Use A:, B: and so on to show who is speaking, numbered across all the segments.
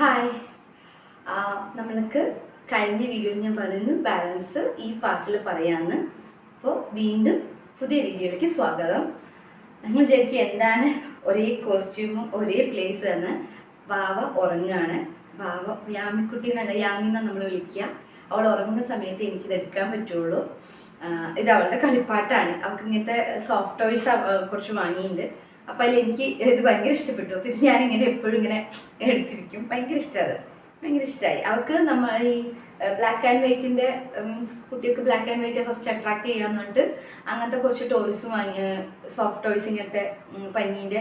A: Hi നമ്മൾക്ക് കഴിഞ്ഞ വീഡിയോയിൽ ഞാൻ പറയുന്നു ബാലൻസ് ഈ പാർട്ടിൽ പറയാമെന്ന് അപ്പോൾ വീണ്ടും പുതിയ വീഡിയോയിലേക്ക് സ്വാഗതം. നമ്മൾ ശരിക്കും എന്താണ്? ഒരേ കോസ്റ്റ്യൂമും ഒരേ പ്ലേസ് എന്ന് ബാവ ഉറങ്ങുകയാണ് ബാവ യാമിക്കുട്ടി എന്നല്ല യാമി എന്നാണ് നമ്മൾ വിളിക്കുക. അവൾ ഉറങ്ങുന്ന സമയത്ത് എനിക്കിത് എടുക്കാൻ പറ്റുള്ളൂ. ഇത് അവളുടെ കളിപ്പാട്ടാണ്. അവൾക്ക് ഇങ്ങനത്തെ സോഫ്റ്റ് ടോയ്സ് കുറച്ച് വാങ്ങിയിട്ടുണ്ട്. അപ്പം അതിൽ എനിക്ക് ഇത് ഭയങ്കര ഇഷ്ടപ്പെട്ടു. അപ്പം ഇത് ഇങ്ങനെ എപ്പോഴും ഇങ്ങനെ എടുത്തിരിക്കും. ഭയങ്കര ഇഷ്ടമാണ് ഭയങ്കര ഇഷ്ടമായി അവൾക്ക് നമ്മൾ ഈ ബ്ലാക്ക് ആൻഡ് വൈറ്റിന്റെ മീൻസ് കുട്ടികൾക്ക് black and white first attract ചെയ്യാന്ന് പറഞ്ഞിട്ട് അങ്ങനത്തെ കുറച്ച് ടോയ്സ് വാങ്ങി സോഫ്റ്റ് ടോയ്സ് ഇങ്ങനത്തെ പഞ്ഞീന്റെ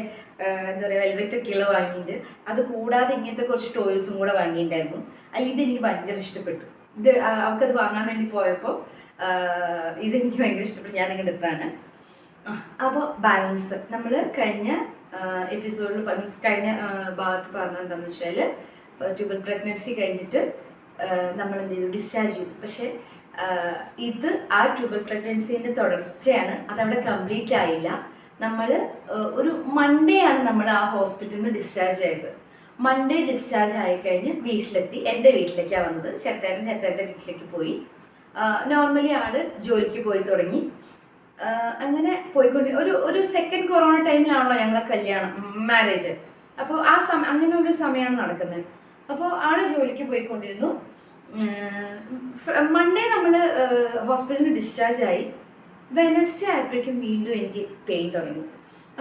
A: എന്താ പറയുക വെൽവെറ്റ് ഒക്കെ ഉള്ള വാങ്ങിയിട്ട് അത് കൂടാതെ ഇങ്ങനത്തെ കുറച്ച് ടോയ്സും കൂടെ വാങ്ങിയിട്ടുണ്ടായിരുന്നു ഇത് എനിക്ക് ഭയങ്കര ഇഷ്ടപ്പെട്ടു. ഇത് അവൾക്കത് വാങ്ങാൻ വേണ്ടി പോയപ്പോൾ ഇതെനിക്ക് ഭയങ്കര ഇഷ്ടപ്പെട്ടു. ഞാൻ നിങ്ങളുടെ അടുത്താണ് അപ്പോൾ ബാലൻസ് നമ്മൾ കഴിഞ്ഞ എപ്പിസോഡിൽ മീൻസ് കഴിഞ്ഞ ഭാഗത്ത് പറഞ്ഞത് എന്താണെന്ന് വെച്ചാൽ ട്യൂബൽ പ്രഗ്നൻസി കഴിഞ്ഞിട്ട് നമ്മൾ എന്ത് ചെയ്തു? ഡിസ്ചാർജ് ചെയ്തു. പക്ഷേ ഇത് ആ ട്യൂബൽ പ്രഗ്നൻസിന്റെ തുടർച്ചയാണ്. അതവിടെ കംപ്ലീറ്റ് ആയില്ല. നമ്മൾ ഒരു മൺഡേ ആണ് നമ്മൾ ആ ഹോസ്പിറ്റലിൽ നിന്ന് ഡിസ്ചാർജ് ആയത്. മൺഡേ ഡിസ്ചാർജ് ആയി കഴിഞ്ഞ് വീട്ടിലെത്തി. എന്റെ വീട്ടിലേക്കാണ് വന്നത്. ശരത്തേന്റെ ശരത്തേന്റെ വീട്ടിലേക്ക് പോയി. നോർമലി ആൾ ജോലിക്ക് പോയി തുടങ്ങി. അങ്ങനെ പോയിക്കൊണ്ട് ഒരു ഒരു സെക്കൻഡ് കൊറോണ ടൈമിലാണല്ലോ ഞങ്ങളെ കല്യാണം മാരേജ് അപ്പോൾ ആ സമയം അങ്ങനെ ഒരു സമയമാണ് നടക്കുന്നത്. അപ്പോൾ ആൾ ജോലിക്ക് പോയിക്കൊണ്ടിരുന്നു. മൺഡേ നമ്മൾ ഹോസ്പിറ്റലിൽ ഡിസ്ചാർജ് ആയി. വെനസ്ഡേ ആയപ്പോഴേക്കും വീണ്ടും എനിക്ക് പെയിൻ തുടങ്ങി.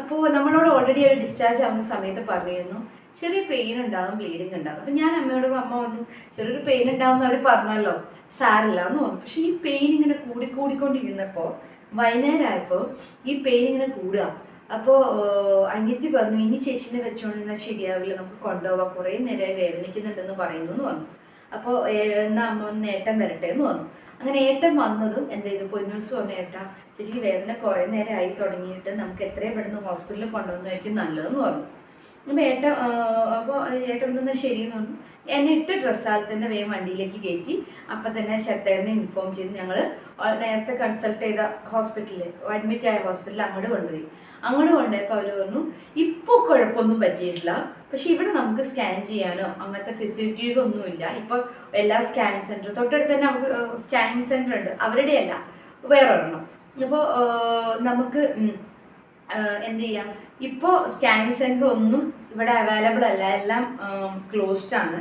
A: അപ്പോൾ നമ്മളോട് ഓൾറെഡി ഒരു ഡിസ്ചാർജ് ആവുന്ന സമയത്ത് പറഞ്ഞിരുന്നു. ചെറിയ പെയിൻ ഉണ്ടാകും ബ്ലീഡിങ് ഉണ്ടാകും അപ്പം ഞാൻ അമ്മയോട് അമ്മ വന്നു ചെറിയൊരു പെയിൻ ഉണ്ടാവും അവർ പറഞ്ഞല്ലോ. സാരില്ല എന്ന് പറഞ്ഞു. പക്ഷേ ഈ പെയിൻ ഇങ്ങനെ കൂടി കൂടിക്കൊണ്ടിരുന്നപ്പോൾ വൈകുന്നേരമായപ്പോൾ ഈ പെയിൻ ഇങ്ങനെ കൂടുക. അപ്പോൾ അനിയത്തി പറഞ്ഞു ഇനി ചേച്ചിനെ വെച്ചുകൊണ്ടിരുന്നാൽ ശരിയാവില്ല നമുക്ക് കൊണ്ടുപോവാം. കുറേ നേരമായി വേദനിക്കുന്നുണ്ടെന്ന് പറയുന്നു എന്ന് പറഞ്ഞു. അപ്പോൾ എന്നാ അമ്മ ഒന്ന് ഏട്ടൻ വരട്ടെ എന്ന് പറഞ്ഞു. അങ്ങനെ ഏട്ടൻ വന്നതും എന്താ ചെയ്തു പൊന്നൂസ് പറഞ്ഞു ഏട്ടാ ചേച്ചിക്ക് വേദന കുറേ നേരമായി തുടങ്ങിയിട്ട് നമുക്ക് എത്രയും പെട്ടെന്ന് ഹോസ്പിറ്റലിൽ കൊണ്ടുവന്നായിരിക്കും നല്ലതെന്ന് പറഞ്ഞു. അപ്പോൾ ഏട്ട അപ്പോൾ ഏട്ടൻ എന്തെന്നാ ശരിയെന്ന് പറഞ്ഞു. എന്നെ ഇട്ട് ഡ്രസ്സാൽ തന്നെ വേഗം വണ്ടിയിലേക്ക് കയറ്റി. അപ്പം തന്നെ ശരത്തേനെ ഇൻഫോം ചെയ്ത് ഞങ്ങൾ നേരത്തെ കൺസൾട്ട് ചെയ്ത ഹോസ്പിറ്റലിൽ അഡ്മിറ്റ് ആയ ഹോസ്പിറ്റലിൽ അങ്ങോട്ട് കൊണ്ടുപോയി. അങ്ങോട്ട് കൊണ്ടുപോയപ്പോൾ അവർ പറഞ്ഞു ഇപ്പോൾ കുഴപ്പമൊന്നും പറ്റിയിട്ടില്ല. പക്ഷെ ഇവിടെ നമുക്ക് സ്കാൻ ചെയ്യാനോ അങ്ങനത്തെ ഫെസിലിറ്റീസ് ഒന്നുമില്ല ഇപ്പോൾ എല്ലാ സ്കാൻ സെന്ററും തൊട്ടടുത്ത് തന്നെ നമുക്ക് സ്കാനിങ് സെന്റർ ഉണ്ട്. അവരുടെയല്ല വേറെ ഒരെണ്ണം അപ്പോൾ നമുക്ക് എന്ത് ചെയ്യാം? ഇപ്പോൾ സ്കാനിങ് സെന്റർ ഒന്നും ഇവിടെ അവൈലബിൾ അല്ല. എല്ലാം ക്ലോസ്ഡ് ആണ്.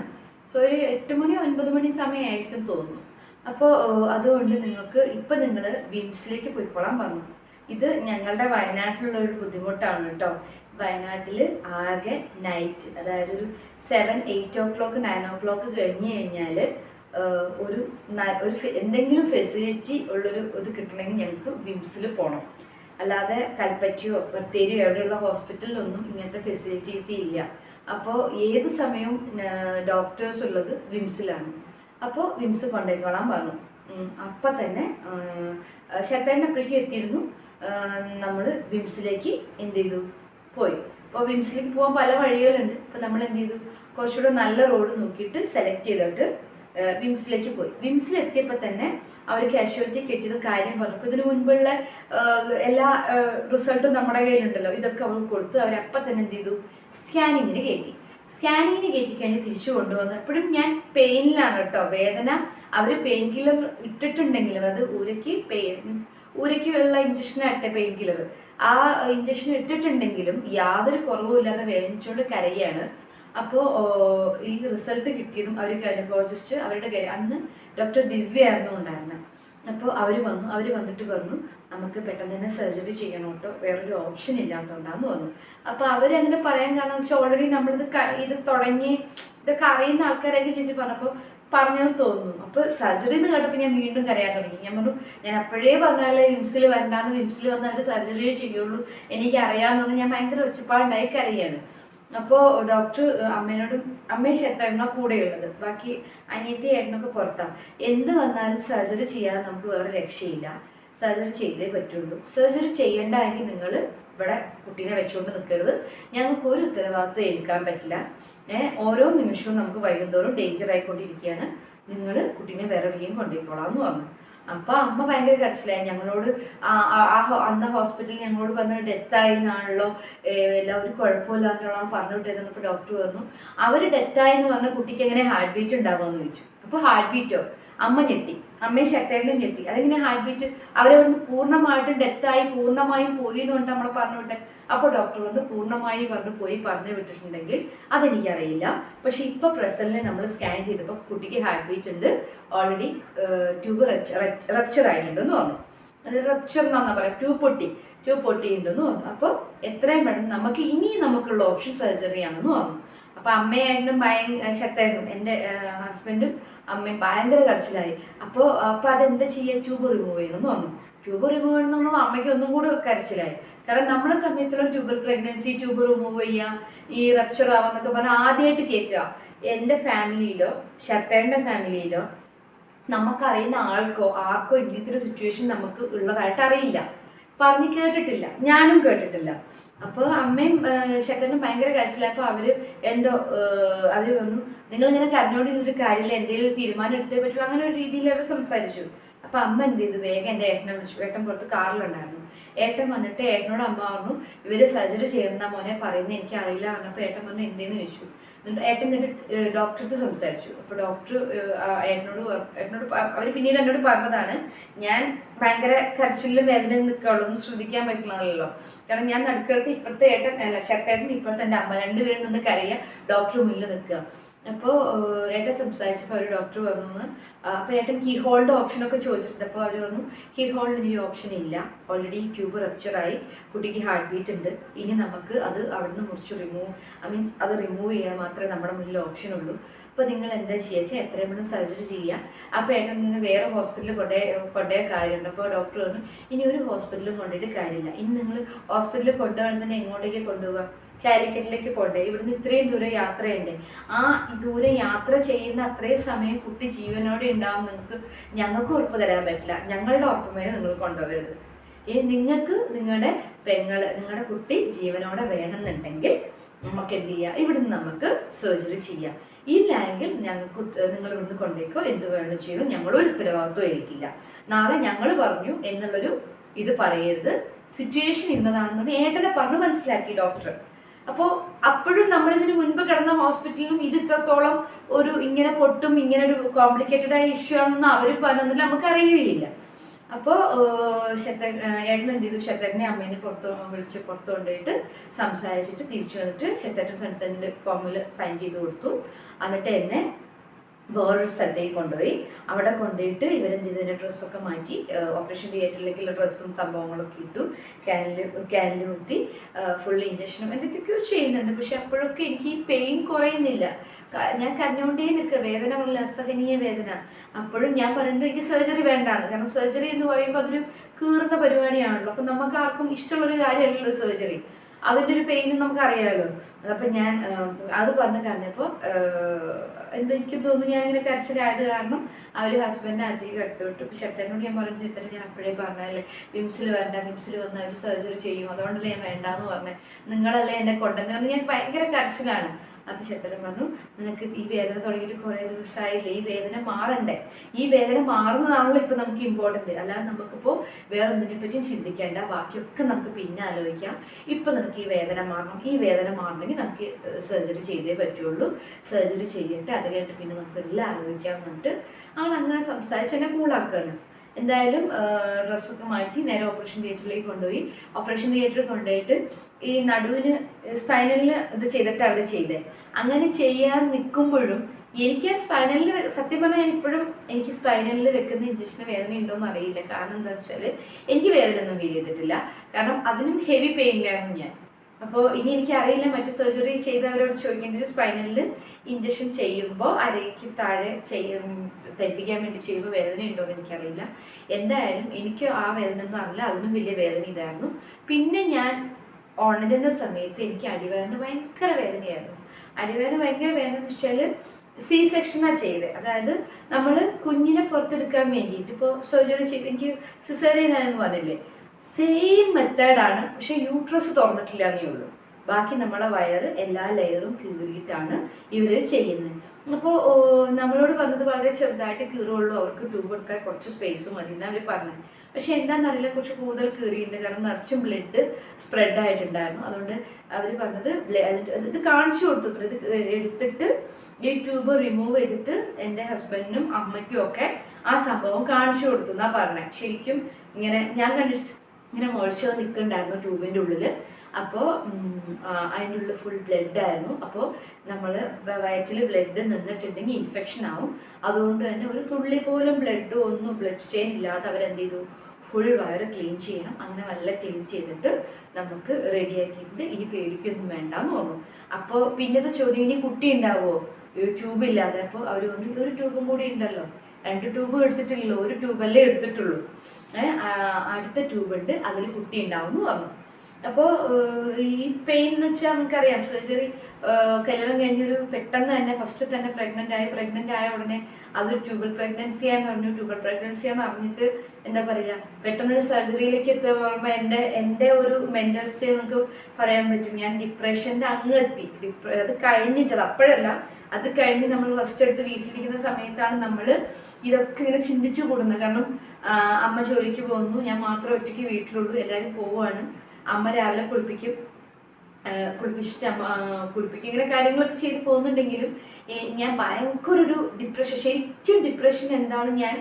A: സോ ഒരു എട്ട് മണി ഒൻപത് മണി സമയമായിരിക്കും തോന്നുന്നു. അപ്പോൾ അതുകൊണ്ട് നിങ്ങൾക്ക് ഇപ്പം നിങ്ങൾ വിംസിലേക്ക് പോയിക്കോളാൻ പറഞ്ഞു. ഇത് ഞങ്ങളുടെ വയനാട്ടിലുള്ള ഒരു ബുദ്ധിമുട്ടാണ് കേട്ടോ. വയനാട്ടിൽ ആകെ നൈറ്റ് അതായത് ഒരു seven eight o'clock nine o'clock കഴിഞ്ഞ് കഴിഞ്ഞാൽ ഒരു ഒരു എന്തെങ്കിലും ഫെസിലിറ്റി ഉള്ളൊരു ഇത് കിട്ടണമെങ്കിൽ ഞങ്ങൾക്ക് വിംസിൽ പോകണം അല്ലാതെ കൽപ്പറ്റയോ ബത്തേരിയോ എവിടെയുള്ള ഹോസ്പിറ്റലിലൊന്നും ഇങ്ങനത്തെ ഫെസിലിറ്റീസ് ഇല്ല. അപ്പോൾ ഏത് സമയവും ഡോക്ടേഴ്സ് ഉള്ളത് വിംസിലാണ്. അപ്പോൾ വിംസ് കൊണ്ടുപോയിക്കോളാൻ പറഞ്ഞു. അപ്പം തന്നെ ശരത്തേനപ്പോഴേക്കും എത്തിയിരുന്നു. നമ്മൾ വിംസിലേക്ക് എന്ത് ചെയ്തു? പോയി. അപ്പോൾ വിംസിലേക്ക് പോകാൻ പല വഴികളുണ്ട്. അപ്പോൾ നമ്മൾ എന്ത് ചെയ്തു? കുറച്ചുകൂടെ നല്ല റോഡ് നോക്കിയിട്ട് സെലക്ട് ചെയ്തിട്ട് വിംസിലേക്ക് പോയി. വിംസിൽ എത്തിയപ്പോൾ തന്നെ അവർ കാഷ്വാലിറ്റി കിട്ടിയത് കാര്യം പറഞ്ഞു. ഇതിനു മുൻപുള്ള എല്ലാ റിസൾട്ടും നമ്മുടെ കയ്യിലുണ്ടല്ലോ. ഇതൊക്കെ അവർ കൊടുത്തു അവരപ്പം തന്നെ എന്ത് ചെയ്തു? സ്കാനിങ്ങിന് കയറ്റി. സ്കാനിങ്ങിന് കയറ്റി കഴിഞ്ഞ് തിരിച്ചു കൊണ്ടുവന്നു. എപ്പോഴും ഞാൻ പെയിനിലാണ് കേട്ടോ. വേദന അവർ പെയിൻ കില്ലർ ഇട്ടിട്ടുണ്ടെങ്കിലും അത് ഉരക്കി പെയിൻ മീൻസ് ഊരയ്ക്കുള്ള ഇഞ്ചക്ഷൻ ആട്ടെ പെയിൻ കില്ലർ ആ ഇഞ്ചക്ഷൻ ഇട്ടിട്ടുണ്ടെങ്കിലും യാതൊരു കുറവുമില്ലാതെ വേദനിച്ചുകൊണ്ട് കരയാണ്. അപ്പോൾ ഈ റിസൾട്ട് കിട്ടിയതും അവർ ഗൈനക്കോളജിസ്റ്റ് അവരുടെ അന്ന് ഡോക്ടർ ദിവ്യ ആയിരുന്നു ഉണ്ടായിരുന്നത് അപ്പോൾ അവർ വന്നു. അവർ വന്നിട്ട് പറഞ്ഞു നമുക്ക് പെട്ടെന്ന് തന്നെ സർജറി ചെയ്യണം കേട്ടോ വേറൊരു ഓപ്ഷൻ ഇല്ലാത്തതുകൊണ്ടാന്ന് പറഞ്ഞു. അപ്പോൾ അവരങ്ങനെ പറയാൻ കാരണം വെച്ചാൽ ഓൾറെഡി നമ്മളിത് ഇത് തുടങ്ങി ഇതൊക്കെ അറിയുന്ന ആൾക്കാരൊക്കെ ചേച്ചി പറഞ്ഞപ്പോൾ പറഞ്ഞെന്ന് തോന്നുന്നു. അപ്പോൾ സർജറി എന്ന് കേട്ടപ്പോൾ ഞാൻ വീണ്ടും കരയാൻ തുടങ്ങി. ഞാൻ പറഞ്ഞു ഞാൻ അപ്പോഴേ പറഞ്ഞാലേ വിംസിൽ വരണ്ടാന്ന്. വിംസിൽ വന്നാൽ സർജറി ചെയ്യുള്ളൂ എനിക്ക് അറിയാമെന്ന് പറഞ്ഞ് ഞാൻ ഭയങ്കര ഒച്ചപ്പാടുണ്ടായി കരയാണ്. അപ്പോൾ ഡോക്ടർ അമ്മേനോടും അമ്മയും കൂടെ ഉള്ളത് ബാക്കി അനിയത്തി ഏട്ടനൊക്കെ പുറത്താണ് എന്ത് വന്നാലും സർജറി ചെയ്യാതെ നമുക്ക് വേറെ രക്ഷയില്ല. സർജറി ചെയ്തേ പറ്റുള്ളൂ. സർജറി ചെയ്യേണ്ടെങ്കിൽ നിങ്ങൾ ഇവിടെ കുട്ടീനെ വെച്ചുകൊണ്ട് നിൽക്കരുത് ഞങ്ങൾക്ക് ഒരു ഉത്തരവാദിത്വം ഏൽക്കാൻ പറ്റില്ല. ഓരോ നിമിഷവും നമുക്ക് വൈകുന്നേരം ഡേഞ്ചർ ആയിക്കൊണ്ടിരിക്കുകയാണ്. നിങ്ങൾ കുട്ടീനെ വേറെ എവിടെയും കൊണ്ടുപോയിക്കോളാം എന്ന് പറഞ്ഞു. അപ്പൊ അമ്മ ഭയങ്കര കരച്ചിലായി. ഞങ്ങളോട് ആ- അന്ന് ഹോസ്പിറ്റലിൽ ഞങ്ങളോട് പറഞ്ഞ ഡെത്തായി എന്നാണല്ലോ. എല്ലാവരും കുഴപ്പമില്ലാന്നുള്ളതാണ് പറഞ്ഞു വിട്ടതെന്ന് ഇപ്പൊ ഡോക്ടർ പറഞ്ഞു അവർ ഡെത്തായി എന്ന് പറഞ്ഞ കുട്ടിക്ക് എങ്ങനെ ഹാർട്ട് ബീറ്റ് ഉണ്ടാകുമെന്ന് ചോദിച്ചു. അപ്പൊ ഹാർട്ട് ബീറ്റോ അമ്മ ഞെട്ടി. അമ്മയും ശക്തയായിട്ടും ഞെട്ടി. അതെങ്ങനെ ഹാർട്ട് ബീറ്റ് അവരവിടുന്ന് പൂർണമായിട്ടും ഡെത്തായി പൂർണമായും പോയി എന്ന് കൊണ്ട് നമ്മളെ പറഞ്ഞു അപ്പോൾ ഡോക്ടർ വന്ന് പൂർണമായി പറഞ്ഞു പോയി പറഞ്ഞു വിട്ടിട്ടുണ്ടെങ്കിൽ അതെനിക്കറിയില്ല. പക്ഷെ ഇപ്പൊ പ്രസന്റിൽ നമ്മൾ സ്കാൻ ചെയ്തപ്പോൾ കുട്ടിക്ക് ഹാർട്ട് ബീറ്റ് ഉണ്ട്. ഓൾറെഡി ട്യൂബ് റപ്ചർ ആയിട്ടുണ്ടെന്ന് പറഞ്ഞു. അത് റപ്ചർ എന്നാ പറയാം ട്യൂബ് പൊട്ടി. ട്യൂബ് പൊട്ടിയിട്ടുണ്ടെന്ന് പറഞ്ഞു. അപ്പോൾ എത്രയും പെട്ടെന്ന് നമുക്ക് ഇനി നമുക്കുള്ള ഓപ്ഷൻ സർജറി ആണെന്ന് പറഞ്ഞു. അപ്പൊ അമ്മയായിട്ടും ഭയങ്കര ശക്തായിരുന്നു എന്റെ ഹസ്ബൻഡും അമ്മയും ഭയങ്കര കരച്ചിലായി. അപ്പോൾ അപ്പോൾ അതെന്താ ചെയ്യുക ട്യൂബ് റിമൂവ് ചെയ്യണം എന്ന് പറഞ്ഞു. ട്യൂബ് റിമൂവ് ചെയ്യണമെന്ന് അമ്മയ്ക്ക് ഒന്നും കൂടി കരച്ചിലായി. കാരണം നമ്മുടെ സമയത്തുള്ള ട്യൂബൽ പ്രഗ്നൻസി ട്യൂബ് റിമൂവ് ചെയ്യാം ഈ റപ്ചർ ആവാന്നൊക്കെ പറഞ്ഞാൽ ആദ്യമായിട്ട് കേൾക്കുക. എന്റെ ഫാമിലിയിലോ ശക്തേന്റെ ഫാമിലിയിലോ നമുക്കറിയുന്ന ആൾക്കോ ആർക്കോ ഇങ്ങനത്തെ ഒരു സിറ്റുവേഷൻ നമുക്ക് ഉള്ളതായിട്ട് അറിയില്ല. പറഞ്ഞു കേട്ടിട്ടില്ല. ഞാനും കേട്ടിട്ടില്ല. അപ്പോൾ അമ്മയും ശക്തനും ഭയങ്കര കരച്ചിലപ്പോൾ അവർ എന്തോ അവർ പറഞ്ഞു നിങ്ങൾ ഇങ്ങനെ കരഞ്ഞോണ്ടിരുന്നൊരു കാര്യമില്ല. എന്തെങ്കിലും ഒരു തീരുമാനം എടുത്തേ പറ്റുള്ളൂ. അങ്ങനെ ഒരു രീതിയിൽ അവർ സംസാരിച്ചു. അപ്പൊ അമ്മ എന്ത് ചെയ്തു? വേഗം എന്റെ ഏട്ടനെ വിളിച്ചു. ഏട്ടൻ പുറത്ത് കാറിലുണ്ടായിരുന്നു. ഏട്ടൻ വന്നിട്ട് ഏട്ടനോട് അമ്മ പറഞ്ഞു ഇവർ സർജറി ചെയ്യുന്ന മോനെ പറയുന്നത് എനിക്ക് അറിയില്ല പറഞ്ഞപ്പോൾ ഏട്ടൻ പറഞ്ഞു എന്തേന്ന് ചോദിച്ചു? എന്നിട്ട് ഏട്ടൻ എന്നിട്ട് ഡോക്ടർക്ക് സംസാരിച്ചു. അപ്പൊ ഡോക്ടർ ഏട്ടനോട് ഏട്ടനോട് അവർ പിന്നീട് എന്നോട് പറഞ്ഞതാണ് ഞാൻ ഭയങ്കര കരച്ചിലും വേദന നിൽക്കുള്ളൂ ഒന്ന് ശ്രദ്ധിക്കാൻ പറ്റുന്നതല്ലോ കാരണം ഞാൻ നടുക്കിടക്ക് ഇപ്പുറത്തെ ഏട്ടൻ അല്ല ശക്തേട്ടൻ ഇപ്പുറത്തെ എന്റെ അമ്മ രണ്ടുപേരും നിന്ന് കരയുക ഡോക്ടർ മുന്നിൽ നിൽക്കുക അപ്പോൾ ഏട്ടൻ സംസാരിച്ചപ്പോൾ അവർ ഡോക്ടർ പറഞ്ഞു അപ്പോൾ ഏട്ടൻ കീ ഹോളിന്റെ ഓപ്ഷനൊക്കെ ചോദിച്ചിട്ടുണ്ട്. അപ്പോൾ അവർ പറഞ്ഞു കീ ഹോളിന് ഇനി ഓപ്ഷൻ ഇല്ല. ഓൾറെഡി ട്യൂബ് റപ്ചറായി കുട്ടിക്ക് ഹാർട്ട് ബീറ്റ് ഉണ്ട്. ഇനി നമുക്ക് അത് അവിടുന്ന് മുറിച്ച് റിമൂവ് ഐ മീൻസ് അത് റിമൂവ് ചെയ്യാൻ മാത്രമേ നമ്മുടെ മുന്നിൽ ഓപ്ഷൻ ഉള്ളൂ. അപ്പോൾ നിങ്ങൾ എന്താ ചെയ്യുക എത്രയും പെട്ടെന്ന് സർജറി ചെയ്യുക അപ്പോൾ ഏട്ടൻ നിന്ന് വേറെ ഹോസ്പിറ്റലിൽ കൊണ്ടേ കൊണ്ടേ കാര്യമുണ്ട്. അപ്പോൾ ഡോക്ടർ പറഞ്ഞു ഇനി ഒരു ഹോസ്പിറ്റലിൽ കൊണ്ടുപോയിട്ട് കാര്യമില്ല. ഇനി നിങ്ങൾ ഹോസ്പിറ്റലിൽ കൊണ്ടുപോകണം തന്നെ എങ്ങോട്ടേക്ക് കൊണ്ടുപോകുക കാലിക്കറ്റിലേക്ക് പോണ്ടേ ഇവിടുന്ന് ഇത്രയും ദൂരം യാത്രയുണ്ട്. ആ ദൂരെ യാത്ര ചെയ്യുന്ന അത്രയും സമയം കുട്ടി ജീവനോടെ ഉണ്ടാവും നിങ്ങൾക്ക് ഞങ്ങൾക്ക് ഉറപ്പ് തരാൻ പറ്റില്ല. ഞങ്ങളുടെ ഉറപ്പുമേടെ നിങ്ങൾ കൊണ്ടുപോകരുത് ഈ നിങ്ങൾക്ക് നിങ്ങളുടെ പെങ്ങൾ നിങ്ങളുടെ കുട്ടി ജീവനോടെ വേണമെന്നുണ്ടെങ്കിൽ നമുക്ക് എന്ത് ചെയ്യാം? ഇവിടുന്ന് നമുക്ക് സർജറി ചെയ്യാം. ഇല്ലെങ്കിൽ ഞങ്ങൾക്ക് നിങ്ങൾ ഇവിടുന്ന് കൊണ്ടേക്കോ എന്ത് വേണമെന്ന് ചെയ്തു. ഞങ്ങൾ ഒരു ഉത്തരവാദിത്വം ഏൽക്കില്ല. നാളെ ഞങ്ങൾ പറഞ്ഞു എന്നുള്ളൊരു ഇത് പറയരുത്. സിറ്റുവേഷൻ ഇന്നതാണെന്നുള്ളത് ഏട്ടനെ പറഞ്ഞു മനസ്സിലാക്കി ഡോക്ടർ അപ്പോൾ അപ്പോഴും നമ്മൾ ഇതിന് മുൻപ് കിടന്ന ഹോസ്പിറ്റലിലും ഇത് ഇത്രത്തോളം ഒരു ഇങ്ങനെ പൊട്ടും ഇങ്ങനെ ഒരു കോംപ്ലിക്കേറ്റഡ് ആയ ഇഷ്യൂ ആണെന്ന് അവർ പറഞ്ഞൊന്നും നമുക്ക് അറിയുകയില്ല അപ്പോൾ ശക്തൻ ഏട്ടൻ എന്ത് ചെയ്തു? ശക്തനെ അമ്മേനെ പുറത്ത് വിളിച്ച് പുറത്ത് കൊണ്ടുപോയിട്ട് സംസാരിച്ചിട്ട് തിരിച്ചു വന്നിട്ട് ശക്തൻ കൺസെന്റ് ഫോമിൽ സൈൻ ചെയ്ത് കൊടുത്തു. എന്നിട്ട് എന്നെ വേറൊരു സ്ഥലത്തേക്ക് കൊണ്ടുപോയി. അവിടെ കൊണ്ടുപോയിട്ട് ഇവരെന്ത് ചെയ്തു? ഡ്രസ്സൊക്കെ മാറ്റി ഓപ്പറേഷൻ തിയേറ്ററിലേക്കുള്ള ഡ്രസ്സും സംഭവങ്ങളൊക്കെ ഇട്ടു. ക്യാനിൽ ക്യാനിൽ കുത്തി ഫുൾ ഇഞ്ചക്ഷനും എന്തൊക്കെയൊക്കെയോ ചെയ്യുന്നുണ്ട്. പക്ഷെ അപ്പോഴൊക്കെ എനിക്ക് ഈ പെയിൻ കുറയുന്നില്ല. ഞാൻ കരഞ്ഞുകൊണ്ടേ നിൽക്കുക. വേദന ഉള്ള അസഹനീയ വേദന. അപ്പോഴും ഞാൻ പറയുന്നത് എനിക്ക് സർജറി വേണ്ടാന്ന്. കാരണം സർജറി എന്ന് പറയുമ്പോൾ അതൊരു കീറുന്ന പരിപാടിയാണല്ലോ. അപ്പം നമുക്ക് ആർക്കും ഇഷ്ടമുള്ളൊരു കാര്യമല്ലല്ലോ സർജറി അതിന്റെ ഒരു നമുക്ക് അറിയാമല്ലോ അപ്പം ഞാൻ അത് പറഞ്ഞു കരഞ്ഞപ്പോൾ എന്തോ എനിക്ക് തോന്നുന്നു ഞാൻ ഇങ്ങനെ കരച്ചിലായത് കാരണം അവർ ഹസ്ബൻഡ് അകത്തേക്ക് എടുത്തുവിട്ടു പക്ഷെ ശക്തനോട് ഞാൻ പറഞ്ഞു ചേട്ടൻ ഞാൻ അപ്പോഴേ പറഞ്ഞല്ലേ വിംസിൽ വരണ്ട വിംസിൽ വന്ന് അവർ സർജറി ചെയ്യും. അതുകൊണ്ടല്ലേ ഞാൻ വേണ്ടാന്ന് പറഞ്ഞത് നിങ്ങളല്ലേ എന്നെ കൊണ്ടെന്ന് പറഞ്ഞു ഞാൻ ഭയങ്കര കരച്ചിലാണ്. അപ്പം ശക്തൻ പറഞ്ഞു നിനക്ക് ഈ വേദന തുടങ്ങിയിട്ട് കുറേ ദിവസമായില്ലേ ഈ വേദന മാറണ്ടേ? ഈ വേദന മാറുന്നതാണല്ലോ ഇപ്പം നമുക്ക് ഇമ്പോർട്ടന്റ് അല്ലാതെ നമുക്കിപ്പോൾ വേറെ ഒന്നിനെ പറ്റിയും ചിന്തിക്കേണ്ട. ബാക്കിയൊക്കെ നമുക്ക് പിന്നെ ആലോചിക്കാം. ഇപ്പം നിനക്ക് ഈ വേദന മാറണം. ഈ വേദന മാറണമെങ്കിൽ നമുക്ക് സർജറി ചെയ്തേ പറ്റുള്ളൂ. സർജറി ചെയ്തിട്ട് അത് കഴിഞ്ഞിട്ട് പിന്നെ നമുക്ക് എല്ലാം ആലോചിക്കാം എന്നിട്ട് ആൾ അങ്ങനെ സംസാരിച്ച് എന്നെ കൂളാക്കുകയാണ് എന്തായാലും ഡ്രസ്സൊക്കെ മാറ്റി നേരെ ഓപ്പറേഷൻ തിയേറ്ററിലേക്ക് കൊണ്ടുപോയി. ഓപ്പറേഷൻ തിയേറ്ററിൽ കൊണ്ടുപോയിട്ട് ഈ നടുവിന് സ്പൈനലിൽ ഇത് ചെയ്തിട്ട് അവർ ചെയ്തേ. അങ്ങനെ ചെയ്യാൻ നിൽക്കുമ്പോഴും എനിക്ക് ആ സ്പൈനലിൽ സത്യം പറഞ്ഞാൽ ഞാൻ ഇപ്പോഴും എനിക്ക് സ്പൈനലിൽ വെക്കുന്ന ഇഞ്ചക്ഷന് വേദന ഉണ്ടോ എന്ന് അറിയില്ല. കാരണം എന്താ വെച്ചാൽ എനിക്ക് വേദന ഒന്നും ഫീൽ ചെയ്തിട്ടില്ല. കാരണം അതിനും ഹെവി പെയിനിലായിരുന്നു ഞാൻ. അപ്പോൾ ഇനി എനിക്ക് അറിയില്ല മറ്റു സർജറി ചെയ്തവരോട് ചോദിക്കേണ്ടി ഒരു സ്പൈനലിൽ ഇഞ്ചക്ഷൻ ചെയ്യുമ്പോൾ അരയ്ക്ക് താഴെ ചെയ്യും ധരിപ്പിക്കാൻ വേണ്ടി ചെയ്യുമ്പോൾ വേദന ഉണ്ടോ എന്ന് എനിക്കറിയില്ല. എന്തായാലും എനിക്ക് ആ വേദന ഒന്നും അറിയില്ല. അതിനും വലിയ വേദന ഇതായിരുന്നു. പിന്നെ ഞാൻ ഉണരുന്ന സമയത്ത് എനിക്ക് അടിവേദന ഭയങ്കര വേദനയായിരുന്നു. അടിവേദന ഭയങ്കര വേദന എന്ന് വെച്ചാൽ സി സെക്ഷനാണ് ചെയ്ത്. അതായത് നമ്മൾ കുഞ്ഞിനെ പുറത്തെടുക്കാൻ വേണ്ടിയിട്ട് ഇപ്പോൾ സർജറി ചെയ്ത് എനിക്ക് സിസേറിയൻ ആണെന്ന് പറഞ്ഞില്ലേ? സെയിം മെത്തേഡാണ് പക്ഷെ യൂട്രസ് തുറന്നിട്ടില്ല എന്നേ ഉള്ളൂ. ബാക്കി നമ്മളെ വയറ് എല്ലാ ലെയറും കീറിയിട്ടാണ് ഇവർ ചെയ്യുന്നത്. അപ്പോൾ നമ്മളോട് പറഞ്ഞത് വളരെ ചെറുതായിട്ട് കീറുള്ളൂ അവർക്ക് ട്യൂബ് എടുക്കാൻ കുറച്ച് സ്പേസ് മതി എന്നാണ് അവർ പറഞ്ഞത്. പക്ഷെ എന്താണെന്നറിയില്ല കുറച്ച് കൂടുതൽ കീറിയിട്ടുണ്ട്. കാരണം നിറച്ചും ബ്ലഡ് സ്പ്രെഡ് ആയിട്ടുണ്ടായിരുന്നു. അതുകൊണ്ട് അവർ പറഞ്ഞത് ഇത് കാണിച്ചു കൊടുത്തു. ഇത് എടുത്തിട്ട് ഈ ട്യൂബ് റിമൂവ് ചെയ്തിട്ട് എന്റെ ഹസ്ബൻഡിനും അമ്മയ്ക്കും ഒക്കെ ആ സംഭവം കാണിച്ചു കൊടുത്തു എന്നാ പറഞ്ഞത്. ശരിക്കും ഇങ്ങനെ ഞാൻ കണ്ടിട്ട് ഇങ്ങനെ മുഴച്ചോ നിൽക്കുന്നുണ്ടായിരുന്നു ട്യൂബിന്റെ ഉള്ളിൽ അപ്പോൾ അതിന്റെ ഉള്ളിൽ ഫുൾ ബ്ലഡ് ആയിരുന്നു. അപ്പോൾ നമ്മൾ വയറ്റിൽ ബ്ലഡ് നിന്നിട്ടുണ്ടെങ്കിൽ ഇൻഫെക്ഷൻ ആവും. അതുകൊണ്ട് തന്നെ ഒരു തുള്ളി പോലും ബ്ലഡ് ഒന്നും ബ്ലഡ് സ്റ്റെയിൻ ഇല്ലാതെ അവരെന്ത് ചെയ്തു? ഫുൾ വയറ് ക്ലീൻ ചെയ്യണം. അങ്ങനെ നല്ല ക്ലീൻ ചെയ്തിട്ട് നമുക്ക് റെഡിയാക്കിയിട്ട് ഇനി പേടിക്കൊന്നും വേണ്ടെന്ന് തോന്നും അപ്പോൾ പിന്നെ ചോദ്യം ഇനി കുട്ടി ഉണ്ടാവുമോ ട്യൂബ് ഇല്ലാതെ. അപ്പോൾ അവർ പറഞ്ഞു ഒരു ട്യൂബും കൂടി ഉണ്ടല്ലോ. രണ്ട് ട്യൂബ് എടുത്തിട്ടില്ലല്ലോ ഒരു ട്യൂബല്ലേ എടുത്തിട്ടുള്ളൂ. അടുത്ത ട്യൂബ് ഉണ്ട് അതിൽ കുട്ടി ഉണ്ടാവും എന്ന് പറഞ്ഞു. അപ്പോൾ ഈ പെയിൻ എന്ന് വെച്ചാൽ നമുക്കറിയാം സർജറി കല്യാണം കഴിഞ്ഞൊരു പെട്ടെന്ന് തന്നെ ഫസ്റ്റ് തന്നെ പ്രഗ്നന്റ് ആയി പ്രഗ്നന്റ് ആയ ഉടനെ അത് ട്യൂബൽ പ്രഗ്നൻസി ആന്ന് പറഞ്ഞു ട്യൂബൽ പ്രഗ്നൻസി ആന്ന് അറിഞ്ഞിട്ട് എന്താ പറയുക പെട്ടെന്നൊരു സർജറിയിലേക്ക് എത്തുക പറയുമ്പോൾ എന്റെ എന്റെ ഒരു മെന്റൽ സ്റ്റേ നമുക്ക് പറയാൻ പറ്റും. ഞാൻ ഡിപ്രഷന്റെ അങ്ങ് എത്തി. അത് കഴിഞ്ഞിട്ടത് അപ്പോഴല്ല അത് കഴിഞ്ഞ് നമ്മൾ ഫസ്റ്റ് എടുത്ത് വീട്ടിലിരിക്കുന്ന സമയത്താണ് നമ്മൾ ഇതൊക്കെ ഇങ്ങനെ ചിന്തിച്ചു കൂടുന്നത്. കാരണം അമ്മ ജോലിക്ക് പോകുന്നു ഞാൻ മാത്രം ഒറ്റയ്ക്ക് വീട്ടിലുള്ളൂ എല്ലാവരും പോവുകയാണ്. അമ്മ രാവിലെ കുളിപ്പിക്കും. കുളിപ്പിച്ചിട്ട് അമ്മ കുളിപ്പിക്കും. ഇങ്ങനെ കാര്യങ്ങളൊക്കെ ചെയ്ത് പോകുന്നുണ്ടെങ്കിലും ഞാൻ ഭയങ്കര ഒരു ഡിപ്രഷൻ ശരിക്കും ഡിപ്രഷൻ എന്താണെന്ന് ഞാൻ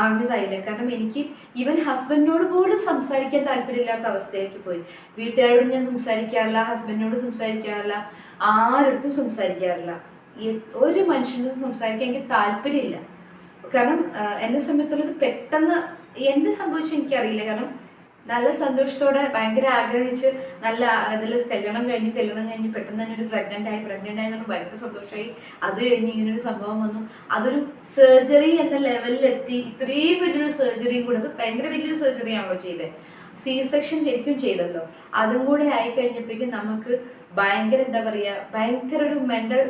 A: അറിഞ്ഞതായില്ല. കാരണം എനിക്ക് ഈവൻ ഹസ്ബൻഡിനോട് പോലും സംസാരിക്കാൻ താല്പര്യമില്ലാത്ത അവസ്ഥയിലേക്ക് പോയി. വീട്ടുകാരോട് ഞാൻ സംസാരിക്കാറില്ല ഹസ്ബൻഡിനോട് സംസാരിക്കാറില്ല ആരടുത്തും സംസാരിക്കാറില്ല. ഒരു മനുഷ്യനോട് സംസാരിക്കാൻ എനിക്ക് താല്പര്യമില്ല. കാരണം എന്നെ സംബന്ധിച്ചുള്ളത് പെട്ടെന്ന് എന്ത് സംഭവിച്ചു എനിക്കറിയില്ല. കാരണം നല്ല സന്തോഷത്തോടെ ഭയങ്കര ആഗ്രഹിച്ച് നല്ല അതിൽ കല്യാണം കഴിഞ്ഞ് കല്യാണം കഴിഞ്ഞ് പെട്ടെന്ന് തന്നെ ഒരു പ്രഗ്നന്റ് ആയി പ്രഗ്നന്റ് ആയി എന്ന് ഭയങ്കര സന്തോഷമായി അത് കഴിഞ്ഞ് ഇങ്ങനെ ഒരു സംഭവം വന്നു. അതൊരു സർജറി എന്ന ലെവലിൽ എത്തി. ഇത്രയും വലിയൊരു സർജറിയും കൂടെ ഭയങ്കര വലിയൊരു സർജറി ആണല്ലോ ചെയ്തത് സി സെക്ഷൻ ശരിക്കും ചെയ്തല്ലോ. അതും കൂടെ ആയി കഴിഞ്ഞപ്പോഴേക്കും നമുക്ക് ഭയങ്കര എന്താ പറയുക ഭയങ്കര ഒരു മെന്റൽ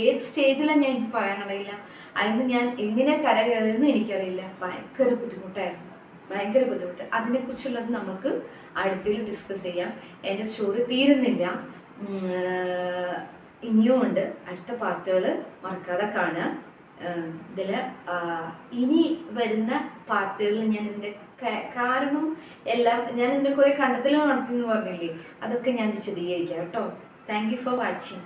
A: ഏത് സ്റ്റേജിലാണ് ഞാൻ എനിക്ക് പറയാനറിയില്ല അതിന് ഞാൻ എങ്ങനെ കരകയറിയെന്ന് എനിക്കറിയില്ല. ഭയങ്കര ബുദ്ധിമുട്ടായിരുന്നു. ഭയങ്കര ബുദ്ധിമുട്ട്. അതിനെക്കുറിച്ചുള്ളത് നമുക്ക് അടുത്തിൽ ഡിസ്കസ് ചെയ്യാം. എന്റെ സ്റ്റോറി തീരുന്നില്ല. ഇനിയും ഉണ്ട്. അടുത്ത പാർട്ടുകൾ മറക്കാതെ കാണുക. ഇതിൽ ഇനി വരുന്ന പാർട്ടുകളിൽ ഞാൻ ഇതിന്റെ കാരണം എല്ലാം ഞാൻ ഇതിന്റെ കുറേ കണ്ടെത്തലും നടത്തി എന്ന് പറഞ്ഞില്ലേ? അതൊക്കെ ഞാൻ വിശദീകരിക്കാം കേട്ടോ. Thank you for watching